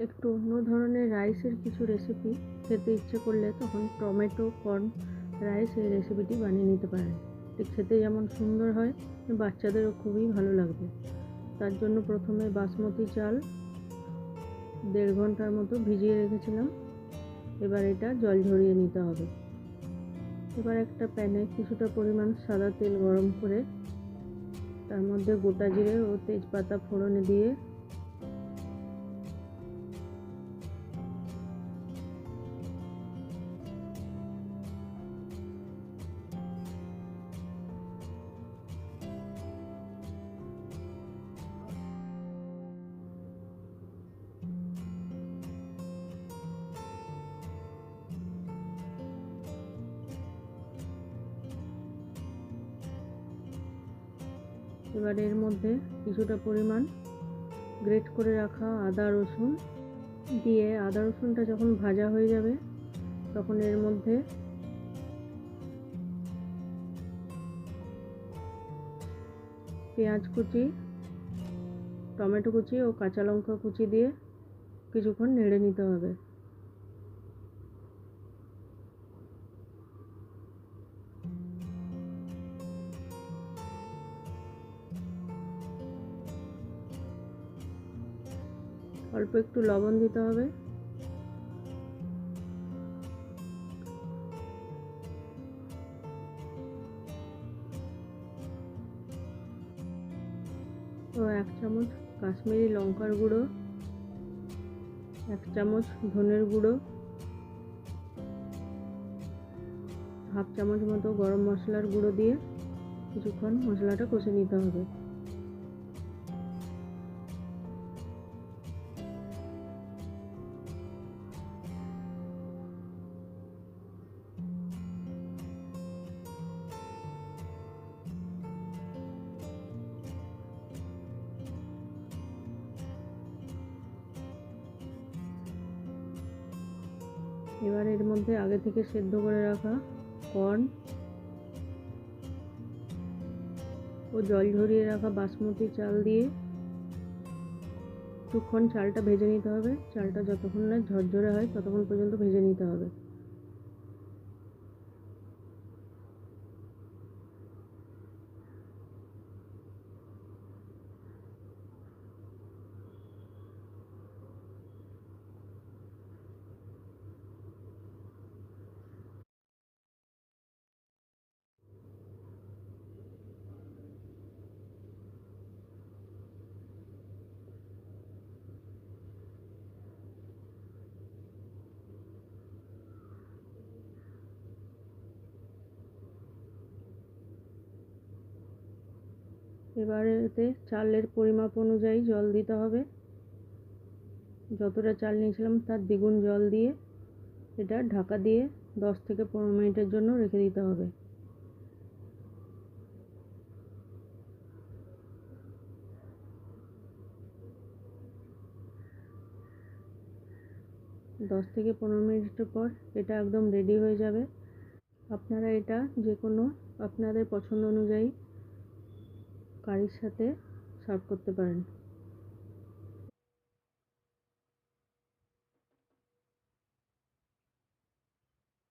একটু অন্য ধরনের রাইসের কিছু রেসিপি খেতে ইচ্ছে করলে তখন টমেটো কর্ন রাইস এই রেসিপিটি বানিয়ে নিতে পারেন। খেতে যেমন সুন্দর হয়, বাচ্চাদেরও খুবই ভালো লাগবে। তার জন্য প্রথমে বাসমতি চাল দেড় ঘণ্টার মতো ভিজিয়ে রেখেছিলাম। এবার এটা জল ঝরিয়ে নিতে হবে। এবার একটা প্যানে কিছুটা পরিমাণ সাদা তেল গরম করে তার মধ্যে গোটা জিরে ও তেজপাতা ফোড়নে দিয়ে এবার এর মধ্যে কিছুটা পরিমাণ গ্রেট করে রাখা আদা রসুন দিয়ে আদা রসুনটা যখন ভাজা হয়ে যাবে, তখন এর মধ্যে পেঁয়াজ কুচি, টমেটো কুচি ও কাঁচা লঙ্কা কুচি দিয়ে কিছুক্ষণ নেড়ে নিতে হবে। অল্প একটু লবণ দিতে হবে। ও এক চামচ কাশ্মীরি লঙ্কার গুঁড়ো, এক চামচ ধনের গুঁড়ো, হাফ চামচ মতো গরম মশলার গুঁড়ো দিয়ে কিছুক্ষণ মশলাটা কষে নিতে হবে। এবার এর মধ্যে আগে থেকে সেদ্ধ করে রাখা কর্ন ও জল ঝরিয়ে রাখা বাসমতি চাল দিয়ে কিছুক্ষণ চালটা ভেজে নিতে হবে। চালটা যতক্ষণ না ঝরঝরে হয়, ততক্ষণ পর্যন্ত ভেজে নিতে হবে। এবারে এতে চালের পরিমাপ অনুযায়ী জল দিতে হবে। যতটা চাল নিয়েছিলাম তার দ্বিগুণ জল দিয়ে এটা ঢাকা দিয়ে দশ থেকে পনেরো মিনিটের জন্য রেখে দিতে হবে। দশ থেকে পনেরো মিনিটের পর এটা একদম রেডি হয়ে যাবে। আপনারা এটা যে কোনো আপনাদের পছন্দ অনুযায়ী কারির সাথে সার্ভ করতে পারেন।